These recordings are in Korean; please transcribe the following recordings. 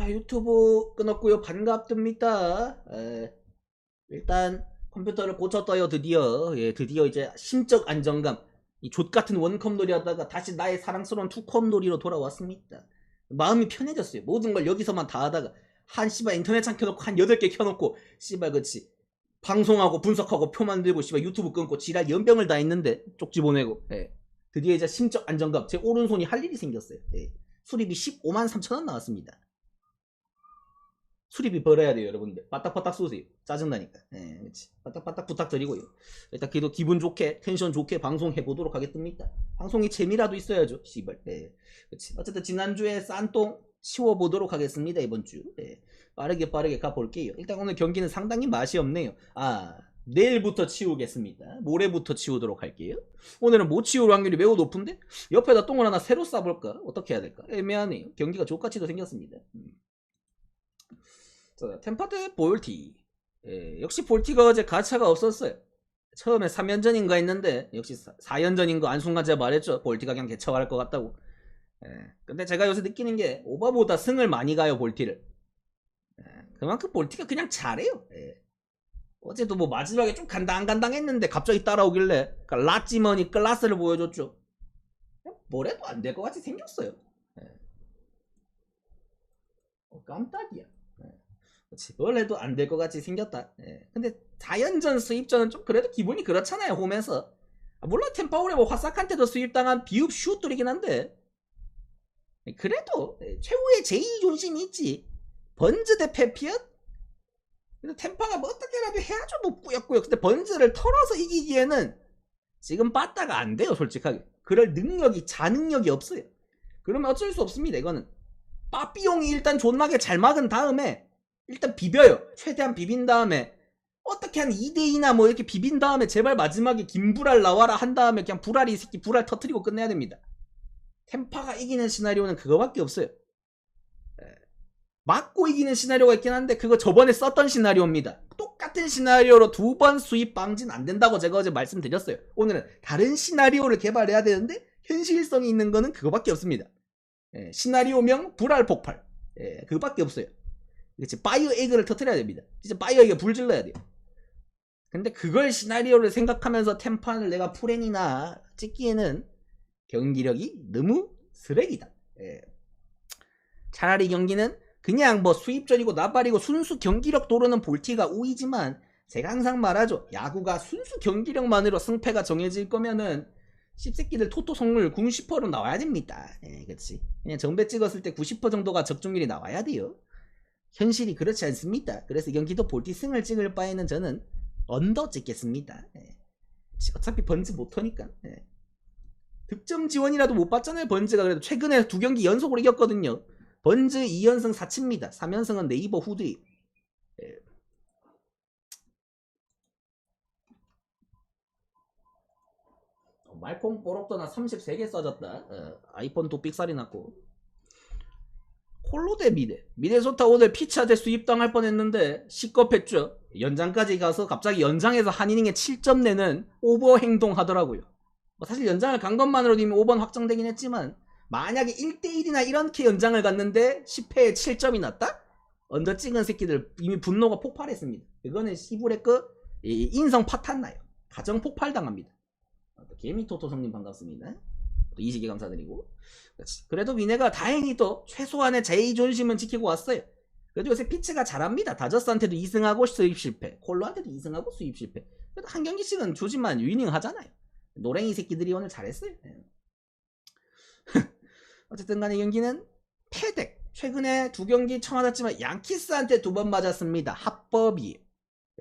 자 유튜브 끊었고요. 반갑습니다. 에, 일단 컴퓨터를 고쳤어요 드디어. 예 드디어 이제 심적 안정감. 이 족같은 원컴 놀이 하다가 다시 나의 사랑스러운 투컴 놀이로 돌아왔습니다. 마음이 편해졌어요. 모든 걸 여기서만 다 하다가 한 씨발 인터넷 창 켜놓고 한 8개 켜놓고 씨발 그치. 방송하고 분석하고 표 만들고 씨발 유튜브 끊고 지랄 연병을 다 했는데 쪽지 보내고 예. 드디어 이제 심적 안정감. 제 오른손이 할 일이 생겼어요. 예. 수리비 15만 3천원 나왔습니다 수리비 벌어야 돼요, 여러분들. 빠딱빠딱 쏘세요. 짜증나니까. 예, 그치. 빠딱빠딱 부탁드리고요. 일단 그래도 기분 좋게, 텐션 좋게 방송해 보도록 하겠습니다. 방송이 재미라도 있어야죠, 씨발. 예, 그치. 어쨌든 지난주에 싼똥 치워보도록 하겠습니다, 이번 주. 예, 빠르게 빠르게 가볼게요. 일단 오늘 경기는 상당히 맛이 없네요. 아, 내일부터 치우겠습니다. 모레부터 치우도록 할게요. 오늘은 못 치울 확률이 매우 높은데? 옆에다 똥을 하나 새로 싸볼까? 어떻게 해야 될까? 애매하네요. 경기가 족같이도 생겼습니다. 음. 자, 템파드 볼티. 예, 역시 볼티가 어제 가차가 없었어요. 처음에 3연전인가 했는데 역시 4연전인 거 안순간 제가 말했죠. 볼티가 그냥 개척할 것 같다고. 예, 근데 제가 요새 느끼는 게 오바보다 승을 많이 가요 볼티를. 예, 그만큼 볼티가 그냥 잘해요. 예. 어제도 뭐 마지막에 좀 간당간당했는데 갑자기 따라오길래 그러니까 라찌머니 클라스를 보여줬죠. 뭐래도 안 될 것 같이 생겼어요. 예. 어, 깜짝이야. 해도 안 될 것 같이 생겼다. 예. 근데 4연전 수입전은 좀 그래도 기분이 그렇잖아요, 홈에서. 아, 물론 템파울에 뭐 화싹한테도 수입당한 비읍 슛들이긴 한데. 예, 그래도 예, 최후의 제2 존심이 있지. 번즈 대 페피엇? 근데 템파가 뭐 어떻게라도 해야죠, 뭐 꾸역꾸역. 근데 번즈를 털어서 이기기에는 지금 빠따가 안 돼요, 솔직하게. 그럴 능력이, 자능력이 없어요. 그러면 어쩔 수 없습니다, 이거는. 빠삐용이 일단 존나게 잘 막은 다음에 일단 비벼요. 최대한 비빈 다음에 어떻게 한 2대2나 뭐 이렇게 비빈 다음에 제발 마지막에 김불알 나와라 한 다음에 그냥 불알이 이 새끼 불알 터트리고 끝내야 됩니다. 템파가 이기는 시나리오는 그거밖에 없어요. 예. 맞고 이기는 시나리오가 있긴 한데 그거 저번에 썼던 시나리오입니다. 똑같은 시나리오로 두 번 수입 방진 안 된다고 제가 어제 말씀드렸어요. 오늘은 다른 시나리오를 개발해야 되는데 현실성이 있는 거는 그거밖에 없습니다. 예, 시나리오명 불알 폭발. 예, 그거밖에 없어요. 그치 파이어 에그를 터트려야 됩니다. 진짜 파이어 에그 불 질러야 돼요. 근데 그걸 시나리오를 생각하면서 템판을 내가 풀엔이나 찍기에는 경기력이 너무 쓰레기다. 예. 차라리 경기는 그냥 뭐 수입전이고 나발이고 순수 경기력 도르는 볼티가 우위지만 제가 항상 말하죠. 야구가 순수 경기력만으로 승패가 정해질 거면은 씹새끼들 토토 성률 90%로 나와야 됩니다. 예, 그치. 그냥 정배 찍었을 때 90% 정도가 적중률이 나와야 돼요. 현실이 그렇지 않습니다. 그래서 경기도 볼티 승을 찍을 바에는 저는 언더 찍겠습니다. 예. 어차피 번즈 못하니까. 예. 득점 지원이라도 못 받잖아요. 번즈가 그래도 최근에 두 경기 연속으로 이겼거든요. 번즈 2연승 4치입니다. 3연승은 네이버 후드. 예. 어, 말콩 뽀록도나 33개 써졌다. 어, 아이폰도 삑살이 났고. 홀로 대 미네. 미네소타 오늘 피차 대 수 입당할 뻔했는데 시겁했죠. 연장까지 가서 갑자기 연장에서 한 이닝에 7점 내는 오버 행동 하더라고요. 뭐 사실 연장을 간 것만으로도 이미 5번 확정되긴 했지만 만약에 1대1이나 이렇게 연장을 갔는데 10회에 7점이 났다? 언더 찍은 새끼들 이미 분노가 폭발했습니다. 이거는 시부레 거 인성 파탄 나요. 가정 폭발 당합니다. 개미토토 성님 반갑습니다. 또 이시기 감사드리고. 그렇지. 그래도 미네가 다행히 또 최소한의 제2 존심은 지키고 왔어요. 그래도 요새 피츠가 잘합니다. 다저스한테도 2승하고 수입 실패. 콜로한테도 2승하고 수입 실패. 그래도 한 경기씩은 조지만 위닝 하잖아요. 노랭이 새끼들이 오늘 잘했어요. 네. 어쨌든 간에 경기는 패덱. 최근에 두 경기 청하았지만 양키스한테 두 번 맞았습니다. 합법이.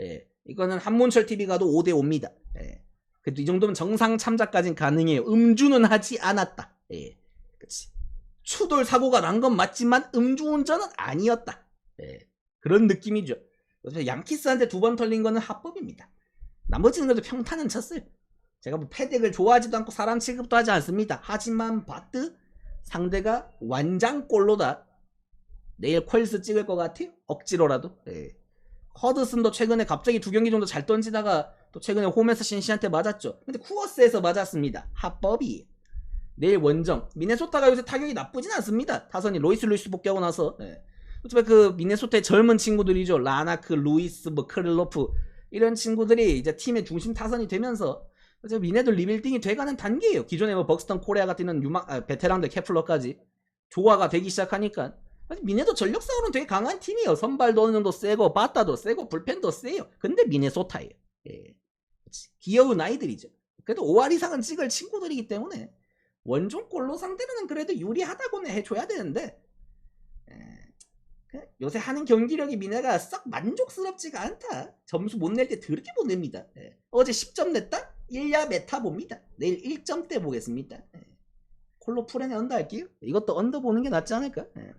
예. 이거는 한문철 TV가도 5대5입니다. 예. 그래도 이 정도면 정상 참작까진 가능해요. 음주는 하지 않았다. 예. 그치. 추돌 사고가 난 건 맞지만 음주운전은 아니었다. 예. 그런 느낌이죠. 양키스한테 두 번 털린 거는 합법입니다. 나머지는 그래도 평타는 쳤어요. 제가 뭐 패덱을 좋아하지도 않고 사람 취급도 하지 않습니다. 하지만 바트 상대가 완장골로다. 내일 퀄스 찍을 것 같아요. 억지로라도. 예. 허드슨도 최근에 갑자기 두 경기 정도 잘 던지다가 또 최근에 홈에서 신시한테 맞았죠. 근데 쿠어스에서 맞았습니다. 합법이. 내일 원정. 미네소타가 요새 타격이 나쁘진 않습니다. 타선이 로이스 루이스 복귀하고 나서. 예. 어차피 그 미네소타의 젊은 친구들이죠. 라나크, 루이스, 뭐 크릴로프 이런 친구들이 이제 팀의 중심 타선이 되면서 어차피 미네도 리빌딩이 돼가는 단계예요. 기존에 뭐 벅스턴 코레아 같은 유망 아, 베테랑들 케플러까지 조화가 되기 시작하니까 미네도 전력상으로는 되게 강한 팀이에요. 선발도 어느 정도 세고 바타도 세고 불펜도 세요. 근데 미네소타예요. 예. 귀여운 아이들이죠. 그래도 5할 이상은 찍을 친구들이기 때문에 원종골로 상대로는 그래도 유리하다고는 해줘야 되는데 에, 그 요새 하는 경기력이 미네가 썩 만족스럽지가 않다. 점수 못 낼때 더럽게 못 냅니다. 예. 어제 10점 냈다? 1야 메타 봅니다. 내일 1점대 보겠습니다. 예. 콜로 풀에네 언더 할게요. 이것도 언더 보는 게 낫지 않을까? 예.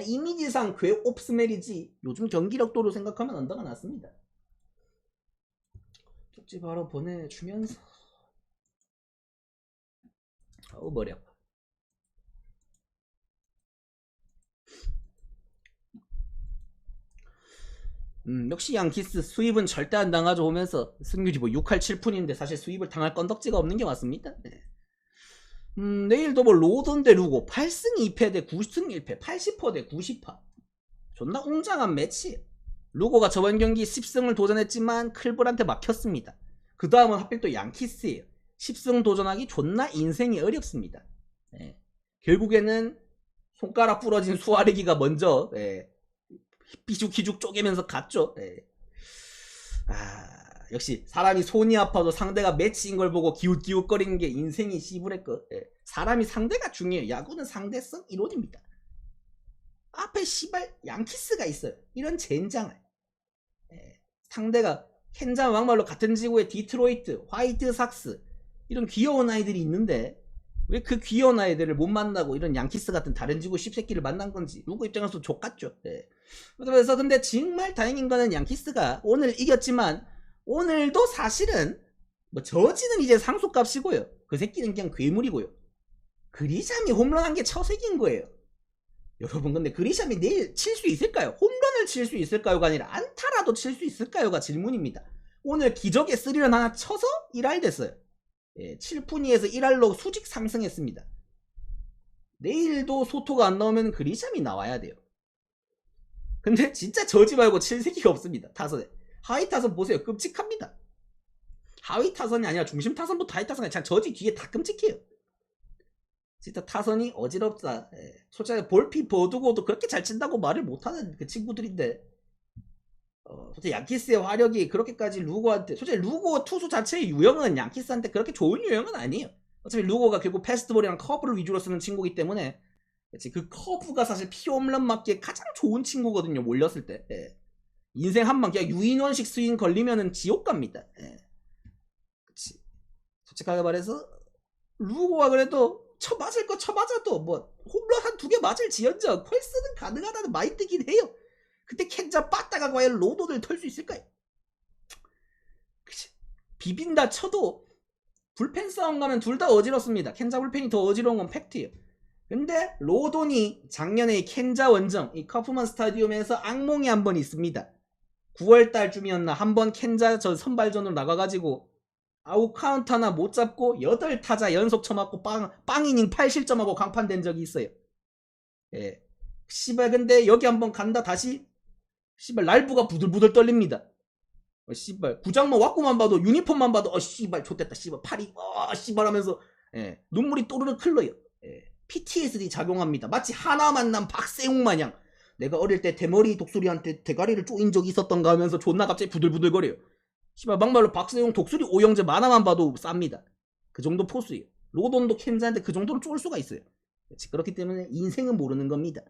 이미지상 괴 옵스멜이지 요즘 경기력도로 생각하면 언더가 낫습니다. 쪽지 바로 보내주면서 어우 머리 아파 음, 역시 양키스 수입은 절대 안 당하죠 오면서 승률이 뭐 6할 7푼인데 사실 수입을 당할 건덕지가 없는 게 맞습니다 네. 음, 내일도 뭐 로던 대 루고 8승 2패 대 9승 1패 80%대 90파 존나 웅장한 매치 루고가 저번 경기 10승을 도전했지만 클볼한테 막혔습니다 그 다음은 하필 또 양키스예요 10승 도전하기 존나 인생이 어렵습니다. 예. 결국에는 손가락 부러진 수아르기가 먼저 예. 비죽기죽 쪼개면서 갔죠. 예. 아, 역시 사람이 손이 아파도 상대가 매치인 걸 보고 기웃기웃거리는 게 인생이 씨부레 거. 예. 사람이 상대가 중요해요. 야구는 상대성 이론입니다. 앞에 시발 양키스가 있어요. 이런 젠장을. 예. 상대가 켄자 막말로 같은 지구의 디트로이트, 화이트 삭스 이런 귀여운 아이들이 있는데 왜 그 귀여운 아이들을 못 만나고 이런 양키스 같은 다른 지구 씹새끼를 만난 건지 누구 입장에서 족같죠. 예. 그래서 근데 정말 다행인 거는 양키스가 오늘 이겼지만 오늘도 사실은 뭐 저지는 이제 상속값이고요. 그 새끼는 그냥 괴물이고요. 그리샴이 홈런한 게 처색인 거예요. 여러분 근데 그리샴이 내일 칠 수 있을까요? 홈런을 칠 수 있을까요가 아니라 안타라도 칠 수 있을까요가 질문입니다. 오늘 기적의 스리런 하나 쳐서 1할 됐어요. 예, 7푼이에서 1할로 수직 상승했습니다. 내일도 소토가 안 나오면 그리샴이 나와야 돼요. 근데 진짜 저지 말고 칠 새끼가 없습니다. 타선에. 하위 타선 보세요. 끔찍합니다. 하위 타선이 아니라 중심 타선부터 하위 타선이 그냥 저지 뒤에 다 끔찍해요. 진짜 타선이 어지럽다. 예. 솔직히 볼피 버두고도 그렇게 잘 친다고 말을 못하는 그 친구들인데 어, 솔직히 양키스의 화력이 그렇게까지 루고한테 솔직히 루고 투수 자체의 유형은 양키스한테 그렇게 좋은 유형은 아니에요. 어차피 루고가 결국 패스트볼이랑 커브를 위주로 쓰는 친구이기 때문에 그치, 그 커브가 사실 피홈런 맞기에 가장 좋은 친구거든요. 몰렸을 때. 예. 인생 한방 그냥 유인원식 스윙 걸리면은 지옥 갑니다. 예. 그치. 솔직하게 말해서 루고가 그래도 쳐 맞을 거 쳐 맞아도 뭐 홈런 한 두 개 맞을 지연적 퀄스는 가능하다는 마인드긴 해요. 그때 캔자 빠따가 과연 로도를 털수 있을까요? 그치. 비빈다 쳐도 불펜 싸움 가면 둘 다 어지럽습니다. 캔자 불펜이 더 어지러운 건 팩트예요. 근데 로돈이 작년에 이 캔자 원정 이 커프먼 스타디움에서 악몽이 한 번 있습니다. 9월 달쯤이었나 한 번 캔자 저 선발전으로 나가가지고 아웃 카운트 하나 못 잡고 8타자 연속 쳐맞고 빵, 빵 이닝 8실점하고 강판된 적이 있어요. 예. 씨발 근데 여기 한번 간다 다시 씨발 날부가 부들부들 떨립니다. 어, 씨발 구장만 왔구만 봐도 유니폼만 봐도 어 씨발 좋됐다 씨발 팔이 어 씨발 하면서 예, 눈물이 또르르 흘러요. 예, PTSD 작용합니다. 마치 하나 만난 박세웅 마냥 내가 어릴 때 대머리 독수리한테 대가리를 쪼인 적이 있었던가 하면서 존나 갑자기 부들부들거려요. 씨발 막말로 박세웅 독수리 오영재 만화만 봐도 쌉니다. 그 정도 포스예요. 로돈도 켄자한테 그 정도로 쫄 수가 있어요. 그렇지. 그렇기 때문에 인생은 모르는 겁니다.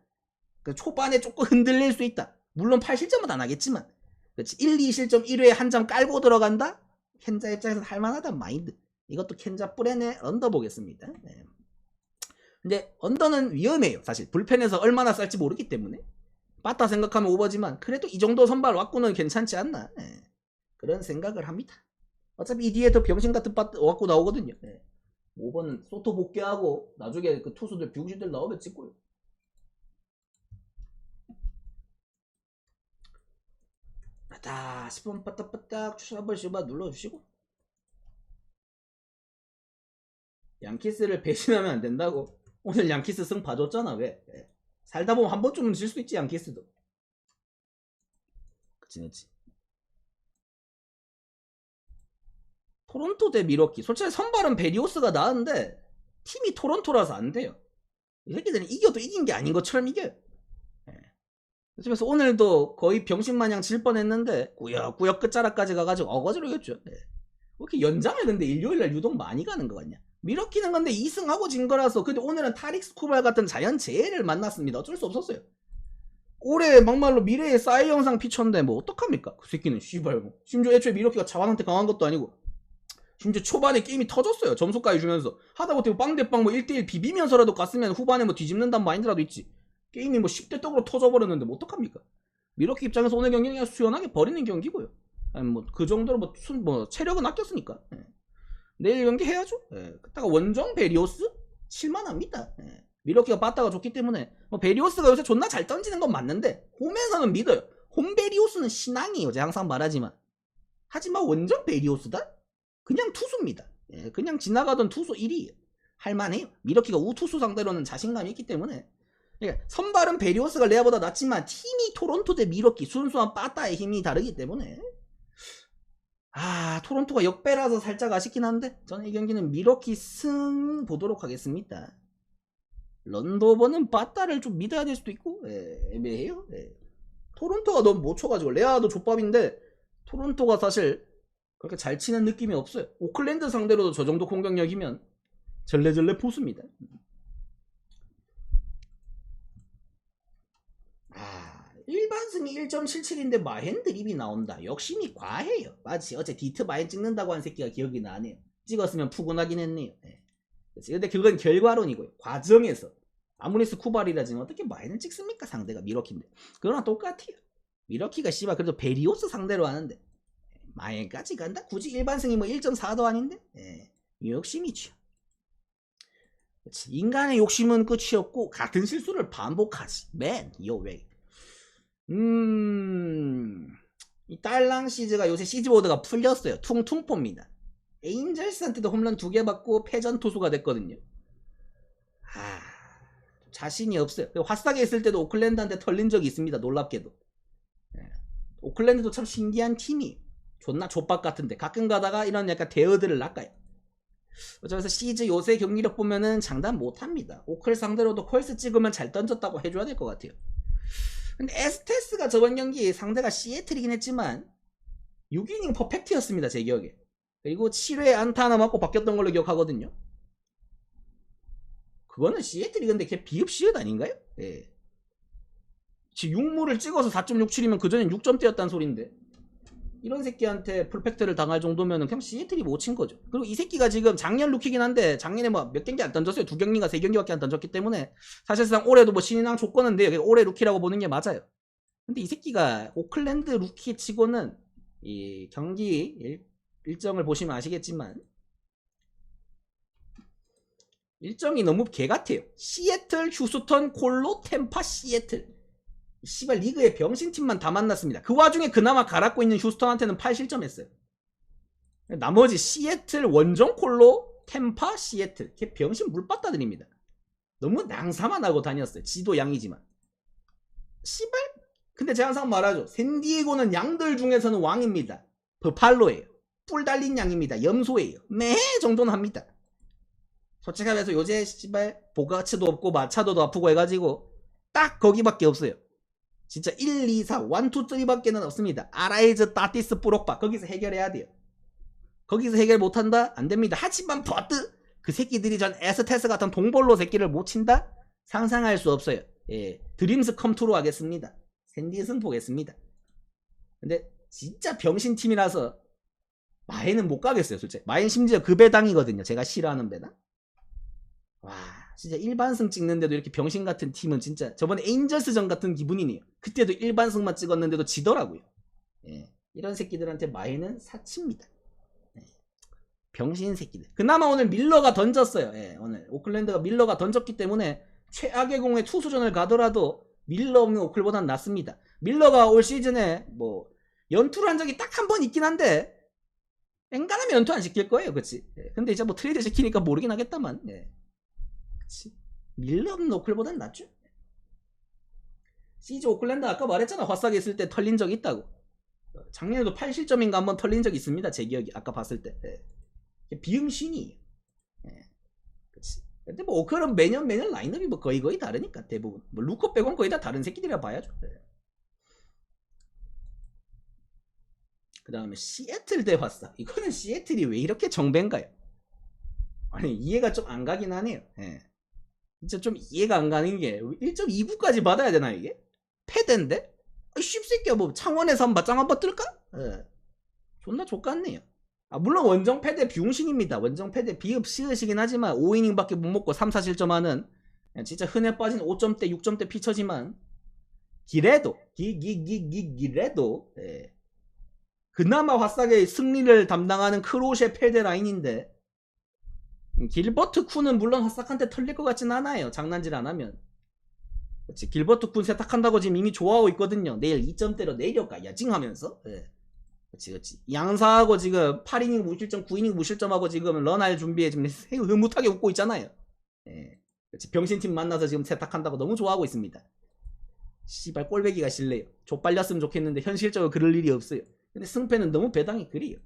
그 초반에 조금 흔들릴 수 있다. 물론 8실점은 안 하겠지만 그렇지 1, 2실점 1회에 한 점 깔고 들어간다? 켄자 입장에서 할만하단 마인드 이것도 켄자 뿌레네 언더 보겠습니다 네. 근데 언더는 위험해요 사실 불펜에서 얼마나 쌀지 모르기 때문에 빠따 생각하면 오버지만 그래도 이 정도 선발 왔고는 괜찮지 않나? 네. 그런 생각을 합니다. 어차피 이 뒤에 더 병신 같은 빠따 왔고 나오거든요. 네. 5번은 소토 복귀하고 나중에 그 투수들 병신들 나오면 찍고요. 다 10분 빠딱빠딱 추천 한 번씩 만 눌러주시고. 양키스를 배신하면 안 된다고. 오늘 양키스 승 봐줬잖아 왜? 예. 살다 보면 한 번쯤은 질수 있지 않겠어도. 그치, 그치. 토론토 대 미러키. 솔직히 선발은 베리오스가 나은데 팀이 토론토라서 안 돼요. 이 새끼들은 이겨도 이긴 게 아닌 것처럼 이겨요. 예. 그래서 오늘도 거의 병신 마냥 질 뻔했는데 꾸역꾸역 끝자락까지 가가지고 어거지로 이겼죠. 예. 왜 이렇게 연장을 근데 일요일날 유독 많이 가는 거 같냐? 미러키는 근데 2승하고 진 거라서 근데 오늘은 타릭스 쿠발 같은 자연 재해를 만났습니다. 어쩔 수 없었어요. 올해 막말로 미래의 싸이 영상 피처인데 뭐 어떡합니까? 그 새끼는 씨발 뭐. 심지어 애초에 미러키가 자완한테 강한 것도 아니고 심지어 초반에 게임이 터졌어요. 점수까지 주면서 하다못해 빵대빵 뭐 1대1 비비면서라도 갔으면 후반에 뭐 뒤집는다는 마인드라도 있지. 게임이 뭐 10대 떡으로 터져버렸는데 뭐 어떡합니까? 미러키 입장에서 오늘 경기는 그냥 수연하게 버리는 경기고요. 아니 뭐 그 정도로 뭐, 순, 뭐 체력은 아꼈으니까. 예. 내일 경기 해야죠. 예. 그다가 원정 베리오스 실만합니다. 예. 미러키가 빠따가 좋기 때문에 뭐 베리오스가 요새 존나 잘 던지는 건 맞는데 홈에서는 믿어요. 홈 베리오스는 신앙이에요. 제가 항상 말하지만 하지만 원정 베리오스다? 그냥 투수입니다. 예, 그냥 지나가던 투수 1위 할만해요. 미러키가 우투수 상대로는 자신감이 있기 때문에 그러니까 선발은 베리오스가 레아보다 낫지만 팀이 토론토 대 미러키 순수한 빠따의 힘이 다르기 때문에 아 토론토가 역배라서 살짝 아쉽긴 한데 저는 이 경기는 미러키 승 보도록 하겠습니다. 런도버는 빠따를 좀 믿어야 될 수도 있고 예, 애매해요. 예. 토론토가 너무 못 쳐가지고 레아도 족밥인데 토론토가 사실 그렇게 잘 치는 느낌이 없어요. 오클랜드 상대로도 저 정도 공격력이면 절레절레 포수입니다. 일반승이 1.77인데 마헨 드립이 나온다. 욕심이 과해요. 마치 어제 디트 마헨 찍는다고 한 새끼가 기억이 나네요. 찍었으면 푸근하긴 했네요. 예. 근데 그건 결과론이고요. 과정에서 아무리 스 쿠발이라지만 어떻게 마헨을 찍습니까? 상대가 미러키인데. 그거랑 똑같아요. 미러키가 씨발 그래도 베리오스 상대로 하는데 마엔까지 간다? 굳이 일반승이 뭐 1.4도 아닌데? 예, 욕심이죠. 그치. 인간의 욕심은 끝이 없고 같은 실수를 반복하지. 맨, 요 왜. 음, 이 딸랑 시즈가 요새 시즈보드가 풀렸어요. 퉁퉁포입니다. 에인절스한테도 홈런 두 개 받고 패전 투수가 됐거든요. 아, 자신이 없어요. 화싸게 있을 때도 오클랜드한테 털린 적이 있습니다. 놀랍게도. 예. 오클랜드도 참 신기한 팀이 존나 족박 같은데 가끔 가다가 이런 약간 대어들을 낚아요. 어쩌면서 시즈 요새 경기력 보면은 장담 못합니다. 오클 상대로도 콜스 찍으면 잘 던졌다고 해줘야 될 것 같아요. 근데 에스테스가 저번 경기 상대가 시애틀이긴 했지만 6이닝 퍼펙트였습니다. 제 기억에. 그리고 7회 안타 하나 맞고 바뀌었던 걸로 기억하거든요. 그거는 시애틀이 근데 걔 비읍 시읒 아닌가요? 예. 지금 6무를 찍어서 4.67이면 그전엔 6점대였단 소린데 이런 새끼한테 풀팩트를 당할 정도면은 그냥 시애틀이 못 친 거죠. 그리고 이 새끼가 지금 작년 루키긴 한데 작년에 뭐 몇 경기 안 던졌어요. 두 경기인가 세 경기밖에 안 던졌기 때문에 사실상 올해도 뭐 신인왕. 그러니까 올해 루키라고 보는 게 맞아요. 근데 이 새끼가 오클랜드 루키 치고는 이 경기 일, 일정을 보시면 아시겠지만 일정이 너무 개 같아요. 시애틀, 휴스턴, 콜로, 템파, 시애틀. 씨발 리그의 병신팀만 다 만났습니다. 그 와중에 그나마 갈았고 있는 휴스턴한테는 8실점 했어요. 나머지 시애틀, 원정 콜로, 템파, 시애틀. 걔 병신 물빠따 드립니다. 너무 낭사만 하고 다녔어요. 지도 양이지만. 씨발? 근데 제가 항상 말하죠. 샌디에고는 양들 중에서는 왕입니다. 버팔로예요. 뿔 달린 양입니다. 염소예요. 매 정도는 합니다. 솔직히 말해서 요새 씨발 보가츠도 없고 마차도도 아프고 해가지고 딱 거기밖에 없어요. 진짜 1, 2, 4, 1, 2, 3밖에는 없습니다. 아라이즈, 따티스, 뿌록바 거기서 해결해야 돼요. 거기서 해결 못한다? 안 됩니다. 하지만 버드 그 새끼들이 전 에스테스 같은 동볼로 새끼를 못 친다? 상상할 수 없어요. 예, 드림스 컴투로 하겠습니다. 샌디슨 보겠습니다. 근데 진짜 병신 팀이라서 마에는 못 가겠어요, 솔직히. 마엔 심지어 그 배당이거든요. 제가 싫어하는 배당. 와, 진짜 일반승 찍는데도 이렇게 병신 같은 팀은 진짜 저번에 에인절스전 같은 기분이네요. 그때도 일반승만 찍었는데도 지더라고요. 예, 이런 새끼들한테 마에는 사치입니다. 예, 병신 새끼들. 그나마 오늘 밀러가 던졌어요. 예, 오늘 오클랜드가 밀러가 던졌기 때문에 최악의 공에 투수전을 가더라도 밀러 없는 오클보단 낫습니다. 밀러가 올 시즌에 뭐 연투를 한 적이 딱 한 번 있긴 한데 앵간하면 연투 안 시킬 거예요, 그치? 예, 근데 이제 뭐 트레이드 시키니까 모르긴 하겠다만. 예. 그치. 밀러 없는 오클보단 낫죠? CJ 오클랜드 아까 말했잖아. 화싹에 있을 때 털린 적 있다고. 어, 작년에도 8실점인가 한번 털린 적 있습니다. 제 기억이 아까 봤을 때. 예. 비응신이. 예. 그치. 근데 뭐 오클은 매년 매년 라인업이 뭐 거의 거의 다르니까 대부분. 뭐 루커 빼곤 거의 다 다른 새끼들이라 봐야죠. 예. 그 다음에 시애틀 대 화싹. 이거는 시애틀이 왜 이렇게 정배인가요? 아니 이해가 좀 안 가긴 하네요. 예. 진짜 좀 이해가 안 가는 게 1.29까지 받아야 되나 이게? 패드인데? 아, 씹새끼야 뭐 창원에서 한번 맞짱 한번 뜰까? 예. 존나 족같네요. 아 물론 원정 패드 비용신입니다. 원정 패드 비읍 시으시긴 하지만 5이닝밖에 못 먹고 3, 4실점 하는 진짜 흔해 빠진 5점대 6점대 피처지만 기래도 기기기기 기래도 예. 그나마 화싹의 승리를 담당하는 크로셰 패드 라인인데 길버트 쿤은 물론 화싹한테 털릴 것 같진 않아요. 장난질 안 하면. 그렇지. 길버트 쿤 세탁한다고 지금 이미 좋아하고 있거든요. 내일 2점대로 내려가 야징하면서. 예. 그렇지, 그렇지. 양사하고 지금 8이닝 무실점, 9이닝 무실점하고 지금 런할 준비에 지금 흐뭇하게 웃고 있잖아요. 예. 그렇지. 병신팀 만나서 지금 세탁한다고 너무 좋아하고 있습니다. 씨발 꼴배기가 싫네요. 족발렸으면 좋겠는데 현실적으로 그럴 일이 없어요. 근데 승패는 너무 배당이 그리요.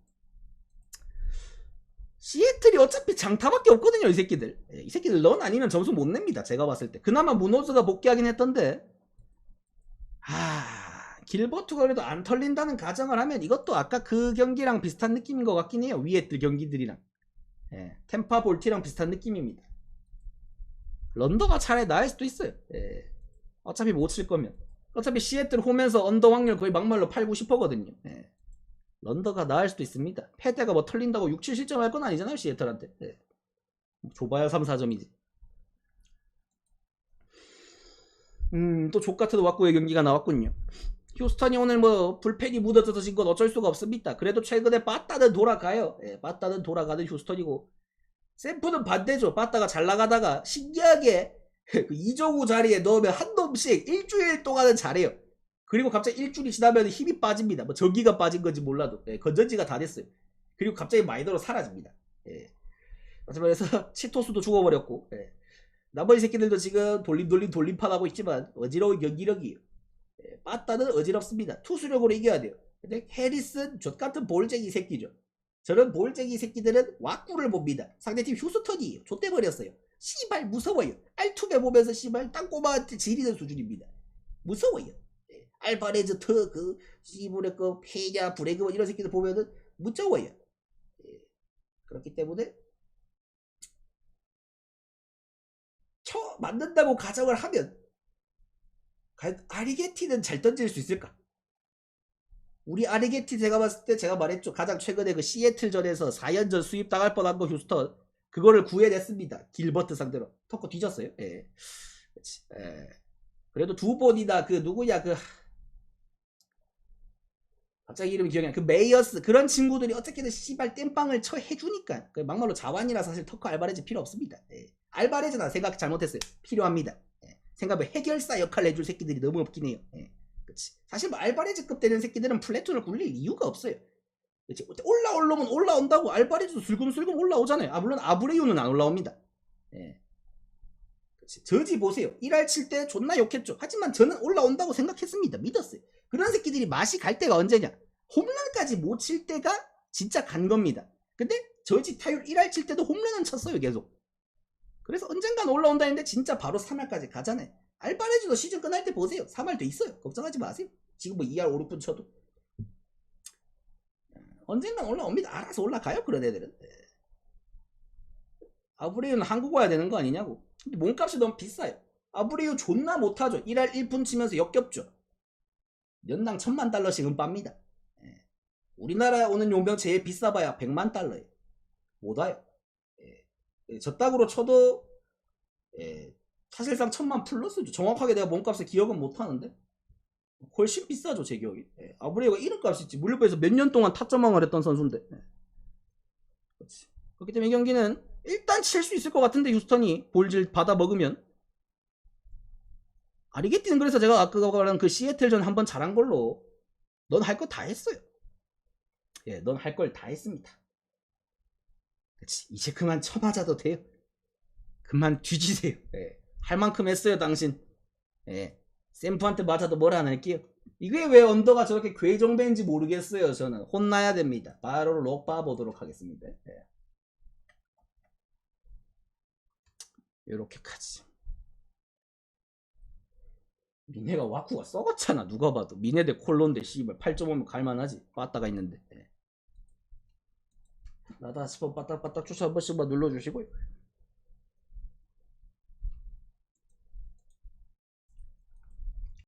시애틀이 어차피 장타밖에 없거든요, 이 새끼들. 예, 이 새끼들 넌 아니면 점수 못 냅니다, 제가 봤을 때. 그나마 무노즈가 복귀하긴 했던데. 아, 길버트가 그래도 안 털린다는 가정을 하면 이것도 아까 그 경기랑 비슷한 느낌인 것 같긴 해요, 위에 들 경기들이랑. 예, 템파 볼티랑 비슷한 느낌입니다. 런더가 차라리 나을 수도 있어요. 예, 어차피 못 칠 거면. 어차피 시애틀 홈에서 언더 확률 거의 막말로 8, 90%거든요. 예. 런더가 나을 수도 있습니다. 패대가 뭐 털린다고 6, 7실점 할 건 아니잖아요, 시애틀한테. 네. 좁아야 3, 4점이지. 음, 또 족같은 왁구의 경기가 나왔군요. 휴스턴이 오늘 뭐 불펜이 묻어져서 진 건 어쩔 수가 없습니다. 그래도 최근에 빠따는 돌아가요. 예, 빠따는 돌아가는 휴스턴이고. 샘프는 반대죠. 빠따가 잘 나가다가 신기하게 그 이정우 자리에 넣으면 한 놈씩 일주일 동안은 잘해요. 그리고 갑자기 일주일이 지나면 힘이 빠집니다. 뭐 전기가 빠진 건지 몰라도 예, 건전지가 다 됐어요. 그리고 갑자기 마이너로 사라집니다. 예. 말해서 치토스도 죽어버렸고 예. 나머지 새끼들도 지금 돌림 돌림 돌림판 하고 있지만 어지러운 경기력이에요. 예. 빠따는 어지럽습니다. 투수력으로 이겨야 돼요. 근데 해리슨 족같은 볼쟁이 새끼죠. 저런 볼쟁이 새끼들은 왁구를 봅니다. 상대팀 휴스턴이에요. 좆대버렸어요. 씨발 무서워요. 알투베 보면서 씨발 땅꼬마한테 지리는 수준입니다. 무서워요. 알바레즈 터그 씨부레 그 페냐 브레그 뭐 이런 새끼들 보면은 무서워요. 예. 그렇기 때문에 쳐 맞는다고 가정을 하면 과연 아리게티는 잘 던질 수 있을까? 우리 아리게티 제가 봤을 때 제가 말했죠. 가장 최근에 그 시애틀전에서 4연전 수입 당할 뻔한 거 휴스턴 그거를 구해냈습니다. 길버트 상대로 터코 뒤졌어요. 예. 그치. 예. 그래도 두 번이나 그 누구냐 그 갑자기 이름이 기억이 안 나. 그 메이어스 그런 친구들이 어떻게든 씨발 땜빵을 쳐 해주니까 그 막말로 자완이라 사실 터커 알바레즈 필요 없습니다. 예. 알바레즈나 생각 잘못했어요. 필요합니다. 예. 생각해 해결사 역할을 해줄 새끼들이 너무 없긴 해요. 예. 그치. 사실 뭐 알바레즈급 되는 새끼들은 플래툰을 굴릴 이유가 없어요. 그치. 올라올려면 올라온다고 알바레즈도 슬금슬금 올라오잖아요. 아 물론 아브레유는 안 올라옵니다. 예. 저지 보세요. 1할 칠 때 존나 욕했죠. 하지만 저는 올라온다고 생각했습니다. 믿었어요. 그런 새끼들이 맛이 갈 때가 언제냐? 홈런까지 못 칠 때가 진짜 간 겁니다. 근데 저지 타율 1할 칠 때도 홈런은 쳤어요, 계속. 그래서 언젠간 올라온다 했는데 진짜 바로 3할까지 가잖아요. 알바레즈도 시즌 끝날 때 보세요. 3할 돼 있어요. 걱정하지 마세요. 지금 뭐 2할 5, 6분 쳐도. 언젠간 올라옵니다. 알아서 올라가요, 그런 애들은. 네. 아브레유는 한국 와야 되는 거 아니냐고. 근데 몸값이 너무 비싸요. 아브레유 존나 못하죠. 1할 1분 치면서 역겹죠. 연당 천만 달러씩은 빱니다. 예. 우리나라에 오는 용병 제일 비싸봐야 100만 달러예요. 못 와요. 예. 예, 저 땅으로 쳐도 예, 사실상 천만 플러스죠. 정확하게 내가 몸값을 기억은 못하는데 훨씬 비싸죠 제 기억이. 예. 아브레이가 이름값이 있지. 물리부에서 몇 년 동안 타점왕을 했던 선수인데. 예. 그렇지. 그렇기 때문에 이 경기는 일단 칠 수 있을 것 같은데 휴스턴이 볼질 받아 먹으면 아리게티는 그래서 제가 아까 말한 그 시애틀 전 한번 잘한 걸로 넌 할 거 다 했어요. 예, 넌 할 걸 다 했습니다. 그치 이제 그만 쳐맞아도 돼요. 그만 뒤지세요. 예, 할 만큼 했어요, 당신. 예, 샘프한테 맞아도 뭘 안 할게요. 이게 왜 언더가 저렇게 괴정배인지 모르겠어요. 저는 혼나야 됩니다. 바로 록 봐보도록 하겠습니다. 예. 요렇게까지. 미네가 와쿠가 썩었잖아. 누가 봐도 미네 대 콜론데 씨발 8.5면 갈만하지. 빠따가 있는데. 예. 나다 싶어 빠딱빠딱 추천 한 번씩만 눌러주시고요.